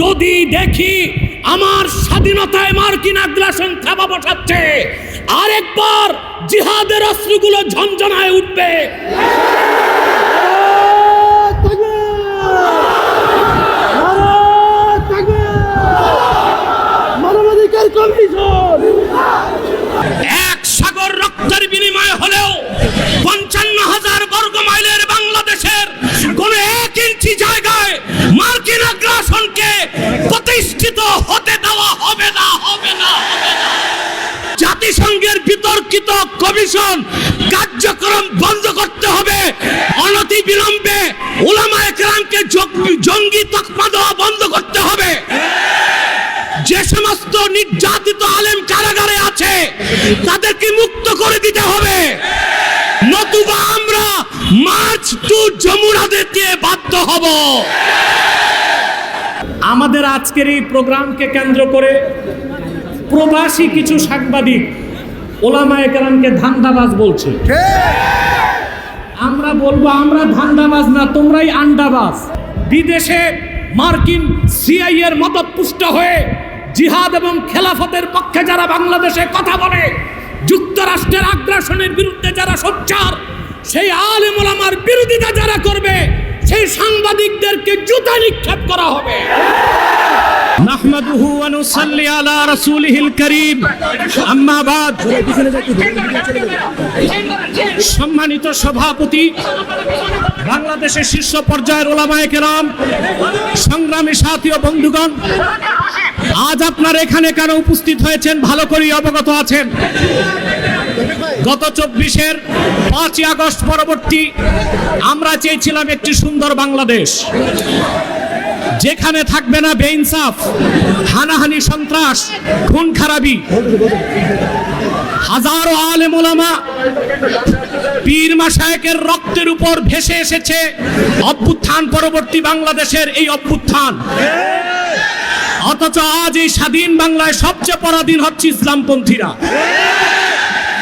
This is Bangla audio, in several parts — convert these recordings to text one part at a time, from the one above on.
যদি দেখি আমার স্বাধীনতায় মার্কিন আগ্রাসন থাবা বসাচ্ছে, আরেকবার জিহাদের অস্ত্রগুলো ঝনঝনায় উঠবে। এক সাগর রক্তের বিনিময় হলেও পঞ্চান্ন হাজার বর্গ মাইলের বাংলাদেশের কোন এক ইঞ্চি জায়গায় মার্কিন আগ্রাসনকে প্রতিষ্ঠিত হতে দেওয়া হবে না হবে না জাতিসংঘের বিতর্কিত কমিশন কার্যক্রম বন্ধ করতে হবে। অনতি বিলম্বে ওলামা একরামকে জঙ্গি তকমা দেওয়া বন্ধ করতে হবে। যে সমস্ত নির্যাতিত আলেম কারাগারে আছে, তাদেরকে মুক্ত করে দিতে হবে। টু যমুনা দিতে বাধ্য হব। আমাদের আজকের এই প্রোগ্রামকে কেন্দ্র করে প্রবাসী কিছু সাংবাদিক, ওলামা একরামকে ধান্দাবাজ বলছে। আমরা বলব, আমরা ধান্দাবাজ না, তোমরাই আন্ডাবাজ বিদেশে মার্কিন সিআই এর মতপুষ্ট হয়ে জিহাদ এবং খেলাফতের পক্ষে যারা বাংলাদেশে কথা বলে, যুক্তরাষ্ট্রের আগ্রাসনের বিরুদ্ধে যারা সোচ্চার সেই আলেমার বিরোধিতা যারা করবে, সেই সাংবাদিকদেরকে জুতা নিক্ষেপ করা হবে। সম্মানিত সভাপতি, বাংলাদেশের শীর্ষ পর্যায়ের ওলামায় কেরাম, সংগ্রামী সাথী ও বন্ধুগণ, আজ আপনার এখানে কেন উপস্থিত হয়েছেন? ভালো করে অবগত আছেন। গত চব্বিশের পাঁচই আগস্ট পরবর্তী আমরা চেয়েছিলাম একটি সুন্দর বাংলাদেশ। যেখানে থাকবে না বেইনসাফ, হানাহানি, সন্ত্রাস, খুন খারাপি। হাজারো আলেম ওলামা পীর মাসায়েকের রক্তের উপর ভেসে এসেছে অভ্যুত্থান পরবর্তী বাংলাদেশের এই অভ্যুত্থান। অথচ আজ এই স্বাধীন বাংলায় সবচেয়ে পরাধীন হচ্ছে ইসলামপন্থীরা।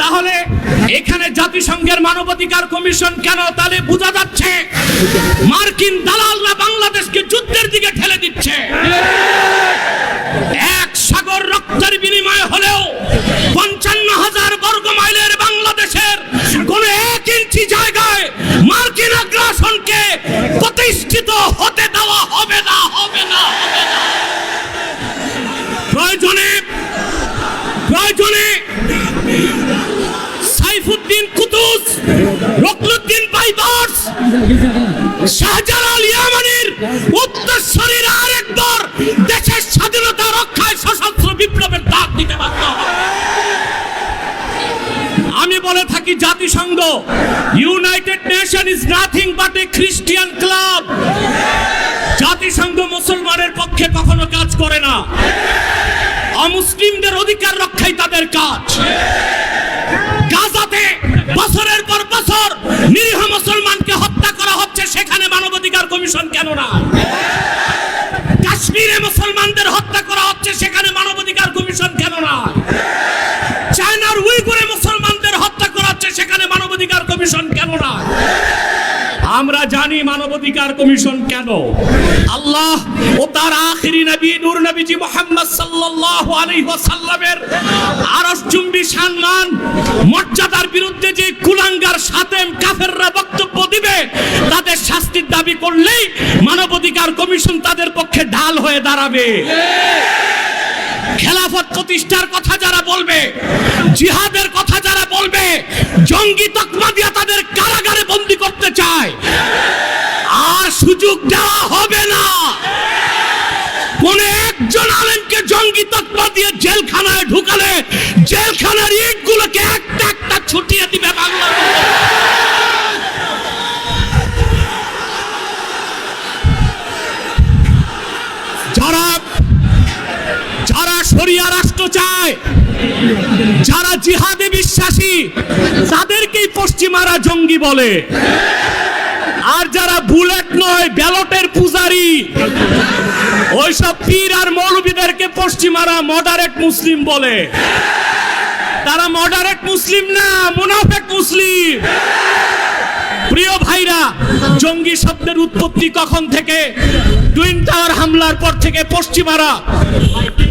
তাহলে এখানে জাতিসংঘের মানবাধিকার কমিশন কেন তাহলে বোঝা যাচ্ছে? মার্কিন দালালরা বাংলাদেশকে যুদ্ধের দিকে ঠেলে দিচ্ছে। এক সাগর রক্তের বিনিময় হলেও পঞ্চান্ন হাজার বর্গ মাইলের বাংলাদেশের কোন এক ইঞ্চি জায়গায় মার্কিন আগ্রাসনকে প্রতিষ্ঠিত হতে দেওয়া হবে না হবে না। প্রয়োজনে প্রয়োজনে আমি বলে থাকি জাতিসংঘ united nation is nothing but a Christian club জাতিসংঘ মুসলমানের পক্ষে কখনো কাজ করে না। অমুসলিমদের অধিকার রক্ষাই তাদের কাজ। গাজাতে বছরের পর নিরীহ মুসলমানকে হত্যা করা হচ্ছে, সেখানে মানবাধিকার কমিশন কেন না কাশ্মীরে মুসলমানদের হত্যা করা হচ্ছে, সেখানে মানবাধিকার কমিশন কেন না চায়নার উইগুরে মুসলমানদের হত্যা করা হচ্ছে, সেখানে মানবাধিকার কমিশন কেন না আমরা জানি মানবাধিকার কমিশন কেন? আল্লাহ ও তার আখিরি নবী, নূর নবীজি মোহাম্মদ সাল্লাল্লাহু আলাইহি ওয়াসাল্লামের আরশ চুম্বি সম্মান, মর্যাদার বিরুদ্ধে যে কুলাঙ্গার সাতেম কাফেররা বক্তব্য দিবে, তাদের শাস্তির দাবি করলেই মানবাধিকার কমিশন তাদের পক্ষে ঢাল হয়ে দাঁড়াবে। খেলাফত প্রতিষ্ঠার কথা যারা বলবে, জিহাদের কথা যারা বলবে, জঙ্গি তকমা দিয়া তাদের কারাগারে বন্দি করতে চায়। আর সুযোগ দেওয়া হবে না। কোন একজন আলেমকে জঙ্গি তকমা দিয়ে জেলখানায় ঢুকালে জেলখানার ইটগুলোকে একটা একটা ছুটিয়ে দিবে বাংলা যারা জিহাদে বিশ্বাসী, তাদেরকেই পশ্চিমারা জঙ্গি বলে। আর যারা বুলেট নয়, ব্যালটের পূজারি, ওইসব পীর আর মৌলবীদেরকে পশ্চিমারা মডারেট মুসলিম বলে। তারা মডারেট মুসলিম না, মুনাফেক মুসলিম। প্রিয় ভাইরা, জঙ্গি শব্দের উৎপত্তি কখন থেকে? টুইন টাওয়ার হামলার পর থেকে পশ্চিমারা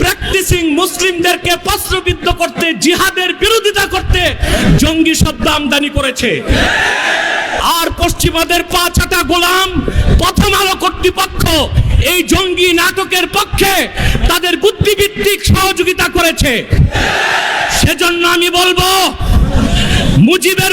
প্র্যাকটিসিং মুসলিমদেরকে প্রশ্নবিদ্ধ করতে, জিহাদের বিরোধিতা করতে জঙ্গি শব্দ আমদানি করেছে। আর পশ্চিমাদের পাঁচাটা গোলাম, প্রথম আলো কর্তৃপক্ষ এই জঙ্গি নাটকের পক্ষে তাদের বুদ্ধিভিত্তিক সহযোগিতা করেছে। সেজন্য আমি বলব, মুজিবের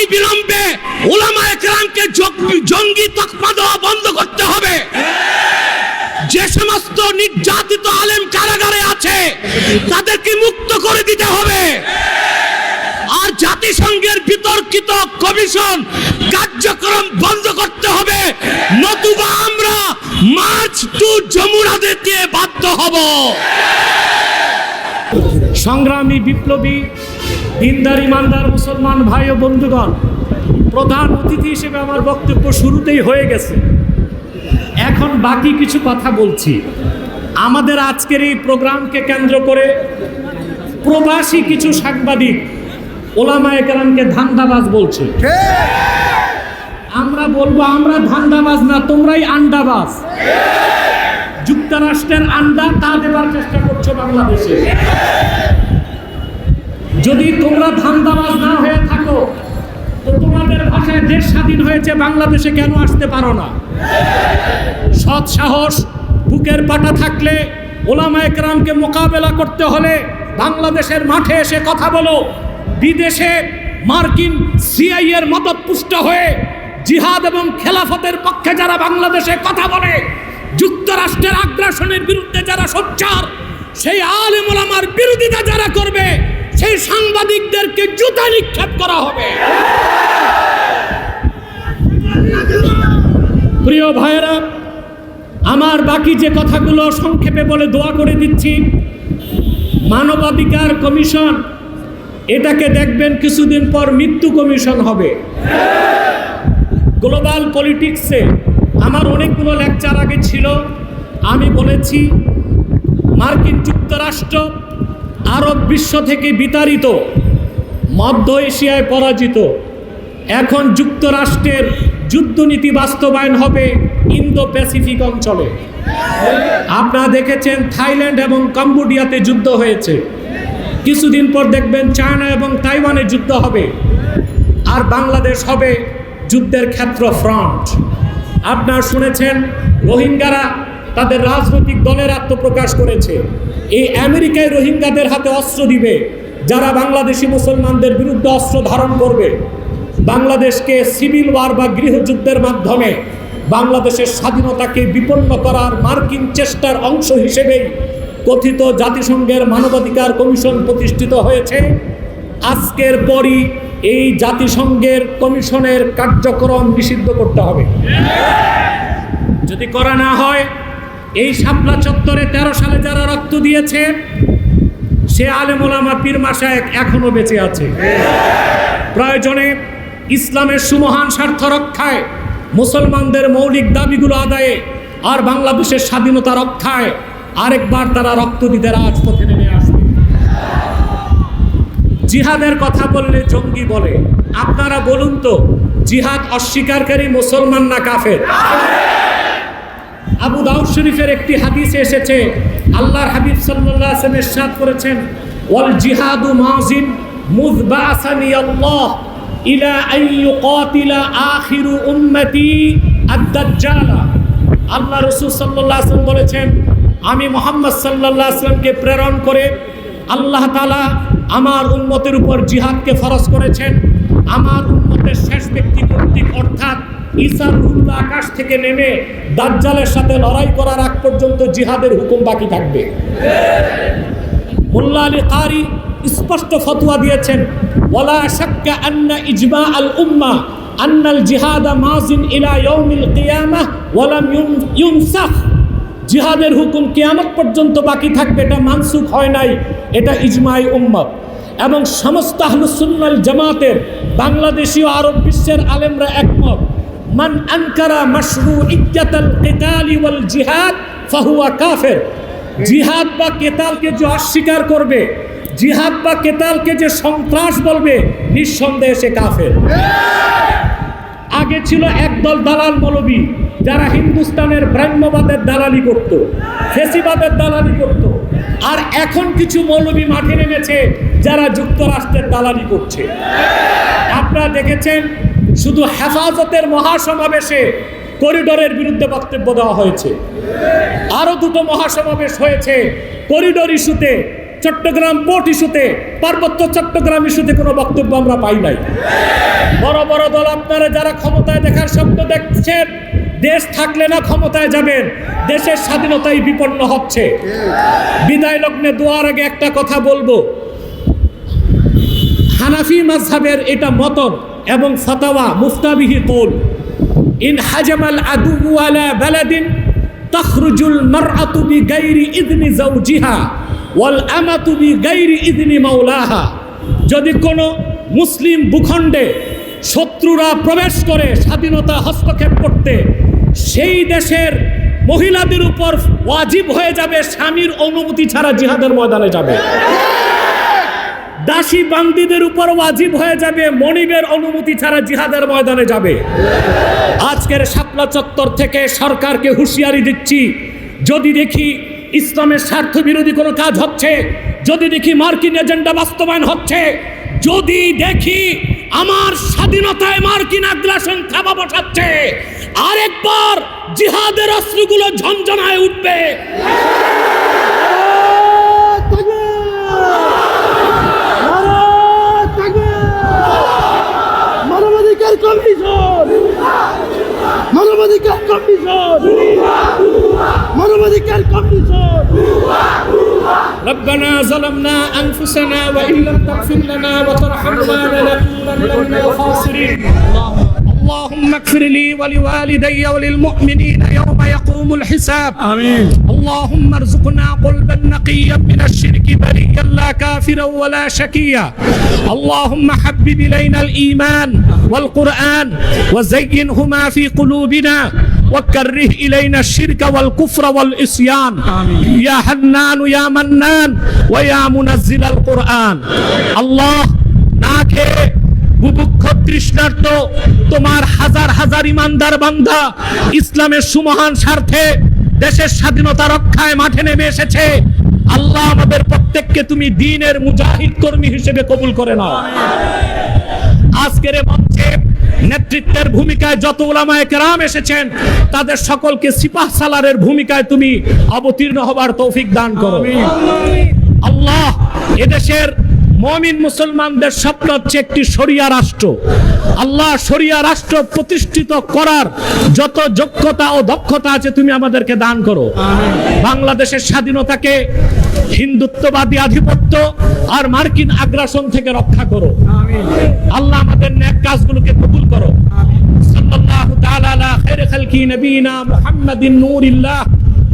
অনতি বিলম্বে ওলামা একরামকে জঙ্গি- তকমা দেওয়া বন্ধ করতে হবে। যে সমস্ত নির্যাতিত আলেম কারাগারে আছে, তাদেরকে মুক্ত করে দিতে হবে। আর জাতিসংঘের বিতর্কিত কমিশন কার্যক্রম বন্ধ করতে হবে। নতুবা আমরা মার্চ টু যমুনাদের দিয়ে বাধ্য হব। সংগ্রামী বিপ্লবী দিনদার, ইমানদার মুসলমান ভাই ও বন্ধুগণ, প্রধান অতিথি হিসেবে আমার বক্তব্য শুরুতেই হয়ে গেছে। এখন বাকি কিছু কথা বলছি। আমাদের আজকের এই প্রোগ্রামকে কেন্দ্র করে প্রবাসী কিছু সাংবাদিক, ওলামা একরামকে ধান্দাবাজ বলছে। আমরা বলব, আমরা ধান্দাবাজ না, তোমরাই আন্ডাবাজ যুক্তরাষ্ট্রের আন্ডা তা দেবার চেষ্টা করছ বাংলাদেশে। যদি তোমরা ধান্দাবাজ না হয়ে থাকো, তো তোমাদের ভাষায় দেশ স্বাধীন হয়েছে, বাংলাদেশে কেন আসতে পারো না? সৎ সাহস, বুকের পাটা থাকলে ওলামা একরামকে মোকাবেলা করতে হলে বাংলাদেশের মাঠে এসে কথা বলো। বিদেশে মার্কিন সিআই এর মদত পুষ্ট হয়ে জিহাদ এবং খেলাফতের পক্ষে যারা বাংলাদেশে কথা বলে, যুক্তরাষ্ট্রের আগ্রাসনের বিরুদ্ধে যারা সোচ্চার, সেই আলেম ওলামার বিরোধিতা যারা করবে সেই সাংবাদিকদেরকে জুতা নিক্ষেপ করা হবে। প্রিয় ভাইয়েরা, আমার বাকি যে কথাগুলো সংক্ষেপে বলে দোয়া করে দিচ্ছি, মানবাধিকার কমিশন, এটাকে দেখবেন কিছুদিন পর মৃত্যু কমিশন হবে। গ্লোবাল পলিটিক্সে আমার অনেকগুলো লেকচার আগে ছিল, আমি বলেছি, মার্কিন যুক্তরাষ্ট্র আরব বিশ্ব থেকে বিতাড়িত, মধ্য এশিয়ায় পরাজিত। এখন যুক্তরাষ্ট্রের যুদ্ধনীতি বাস্তবায়ন হবে ইন্দো প্যাসিফিক অঞ্চলে। আপনারা দেখেছেন থাইল্যান্ড এবং কম্বোডিয়াতে যুদ্ধ হয়েছে। কিছুদিন পর দেখবেন চায়না এবং তাইওয়ানে যুদ্ধ হবে। আর বাংলাদেশ হবে যুদ্ধের ক্ষেত্র ফ্রন্ট আপনারা শুনেছেন, রোহিঙ্গারা তাদের রাজনৈতিক দলের আত্মপ্রকাশ করেছে। এই আমেরিকায় রোহিঙ্গাদের হাতে অস্ত্র দিবে, যারা বাংলাদেশি মুসলমানদের বিরুদ্ধে অস্ত্র ধারণ করবে। বাংলাদেশকে সিভিল ওয়ার বা গৃহযুদ্ধের মাধ্যমে বাংলাদেশের স্বাধীনতাকে বিপন্ন করার মার্কিন চেষ্টার অংশ হিসেবেই কথিত জাতিসংঘের মানবাধিকার কমিশন প্রতিষ্ঠিত হয়েছে। আজকের পরই এই জাতিসংঘের কমিশনের কার্যক্রম নিষিদ্ধ করতে হবে। যদি করা না হয় এই শাপলা চত্বরে তেরো সালে যারা রক্ত দিয়েছে, সে আলেমোলামা পীর মাসায়েক এখনও বেঁচে আছে। প্রয়োজনে ইসলামের সুমহান স্বার্থ রক্ষায়, মুসলমানদের মৌলিক দাবিগুলো আদায়ে, আর বাংলাদেশের স্বাধীনতা রক্ষায় আরেকবার তারা রক্ত দিতে রাজপথে নেমে আসবে। জিহাদের কথা বললে জঙ্গি বলে। আপনারা বলুন তো, জিহাদ অস্বীকারী মুসলমান না কাফের? আবু দাউদ শরীফের একটি হাদিসে এসেছে, আল্লাহর হাবিব সাল্লাল্লাহু আলাইহি ওয়াসাল্লাম ইরশাদ করেছেন, ওয়াল জিহাদু মাজিন মুয বাআসানি আল্লাহ ইলা আন ইউকাতিলা আখিরু উম্মতি আদ-দাজ্জালা। আল্লাহ রাসূল সাল্লাল্লাহু আলাইহি বলেছেন, আমি মুহাম্মদ সাল্লাল্লাহু আলাইহি ওয়াসাল্লামকে প্রেরণ করে আল্লাহ তাআলা আমার উম্মতের উপর জিহাদকে ফরজ করেছেন। আমার উম্মতের শেষ ব্যক্তি কর্তৃক অর্থাৎ ঈসার রুহুল্লাহ আকাশ থেকে নেমে দাজ্জালের সাথে লড়াই করার আগ পর্যন্ত জিহাদের হুকুম বাকি থাকবে। মোল্লা আলী কারি স্পষ্ট ফতোয়া দিয়েছেন, ওয়ালা শাক্কা আন্না ইজমা আল উম্মা আন্নাল জিহাদা মাজিন ইলা ইয়াউমিল কিয়ামাহ ওয়ালাম ইউন- ইউনসাখ জিহাদের হুকুম কিয়ামত পর্যন্ত বাকি থাকবে, এটা মানসুখ হয় নাই, এটা ইজমাই উম্মত এবং সমস্ত আহলুসুন্নাল জামাতের বাংলাদেশি ও আরব বিশ্বের আলেমরা একমত মান আনকারা মাশরু ইজ্জাতাল কিতালি ওয়াল জিহাদ ফাহুয়া কাফের। জিহাদ বা কেতালকে যে অস্বীকার করবে, জিহাদ বা কেতালকে যে সন্ত্রাস বলবে, নিঃসন্দেহে সে কাফের। আগে ছিল একদল দালাল মৌলবী, যারা হিন্দুস্তানের ব্রাহ্মবাদের দালালি করত, ফেসিবাদের দালালি করত, আর এখন কিছু মৌলবী মাঠে নেমেছে, যারা যুক্তরাষ্ট্রের দালালি করছে। আপনারা দেখেছেন শুধু হেফাজতের মহাসমাবেশে করিডোরের বিরুদ্ধে বক্তব্য দেওয়া হয়েছে। আরও দুটো মহাসমাবেশ হয়েছে। করিডোর ইস্যুতে, চট্টগ্রাম পোর্ট ইস্যুতে, পার্বত্য চট্টগ্রাম ইস্যুতে কোনো বক্তব্য আমরা পাই নাই। বড় বড় দল আপনারা যারা ক্ষমতায় দেখার স্বপ্ন দেখছেন, দেশ থাকলে না ক্ষমতায় যাবেন, দেশের স্বাধীনতাই বিপন্ন হচ্ছে। বিদায় লগ্নে দোয়ার আগে একটা কথা বলব। হানাফি মাযহাবের এটা মতন এবং ফতাওয়া মুফতাবিহি কৌল। ইন হাজামাল আদু আলা বালাদিন তখরুজুল মারআতু বিগাইরি ইদনি যাওজিহা ওয়াল আমাতু বিগাইরি ইদনি মাওলাহা। যদি কোনো মুসলিম ভূখণ্ডে শত্রুরা প্রবেশ করে স্বাধীনতা হস্তক্ষেপ করতে, সেই দেশের মহিলাদের উপর ওয়াজিব হয়ে যাবে, স্বামীর অনুমতি ছাড়া জিহাদের ময়দানে যাবে। দাসী বান্দিদের উপর ওয়াজিব হয়ে যাবে, মনিবের অনুমতি ছাড়া জিহাদের ময়দানে যাবে। আজকের শাপলা চত্বর থেকে সরকারকে হুঁশিয়ারি দিচ্ছি, যদি দেখি ইসলামের স্বার্থ বিরোধী কোনো কাজ হচ্ছে, যদি দেখি মার্কিন এজেন্ডা বাস্তবায়ন হচ্ছে, যদি দেখি আমার স্বাধীনতায় মার্কিন আগ্রাসন থাবা বসাচ্ছে, আরেকবার জিহাদের অস্ত্রগুলো ঝনঝনায় উঠবে মানবাধিকার কমিশন মানবাধিকার কমিশন মানবাধিকার কমিশন ربنا ظلمنا أنفسنا وإن لم تغفر لنا وترحمنا لنكونن من الخاسرين اللهم اغفر لي ولوالدي وللمؤمنين يوم يقوم الحساب. آمين. اللهم ارزقنا قلبا نقيا من الشرك بريا لا كافرا ولا شكيا. اللهم حبب إلينا الإيمان والقرآن وزينهما في قلوبنا وكره إلينا الشرك والكفر والإسيان آمين. يا حنان يا منان ويا منزل القرآن. الله নাকে বুভুক্ষ তৃষ্ণার্ত তোমার হাজার হাজার ইমানদার বান্দা ইসলামের সুমহান স্বার্থে দেশের স্বাধীনতা রক্ষায় মাঠে নেমে এসেছে। আল্লাহ আমাদের প্রত্যেককে তুমি দিনের মুজাহিদ কর্মী হিসেবে কবুল করে নাও। আজকের মঞ্চে নেতৃত্বের ভূমিকায় যত ওলামায়ে কেরাম এসেছেন তাদের সকলকে সিপাহ সালারের ভূমিকায় তুমি অবতীর্ণ হবার তৌফিক দান করো। আল্লাহ এদেশের মমিন মুসলমানদের স্বপ্ন হচ্ছে একটি শরিয়া রাষ্ট্র। আল্লাহ শরিয়া রাষ্ট্র প্রতিষ্ঠিত করার যত যোগ্যতা ও দক্ষতা আছে তুমি আমাদেরকে দান করো। বাংলাদেশের স্বাধীনতাকে হিন্দুত্ববাদী আধিপত্য আর মার্কিন আগ্রাসন থেকে রক্ষা করো। আল্লাহ আমাদের ন্যাক কাজগুলোকে কবুল করো। সাল্লাল্লাহু তাআলা আলা খাইরি খালকি নবিনা মুহাম্মাদিন নূরিল্লাহ।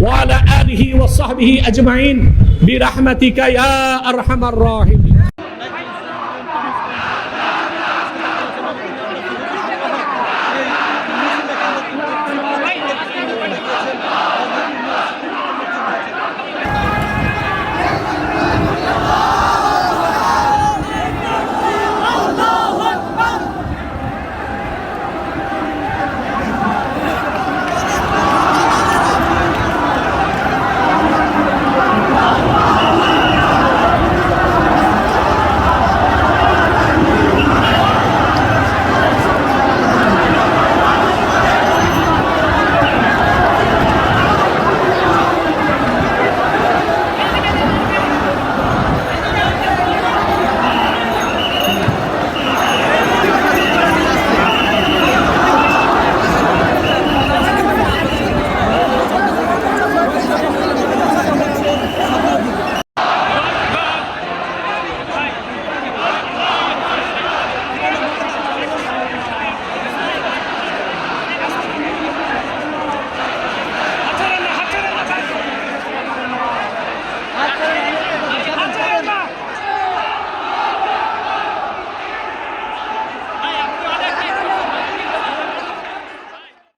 وعلى آله وصحبه أجمعين برحمتك يا أرحم الراحمين.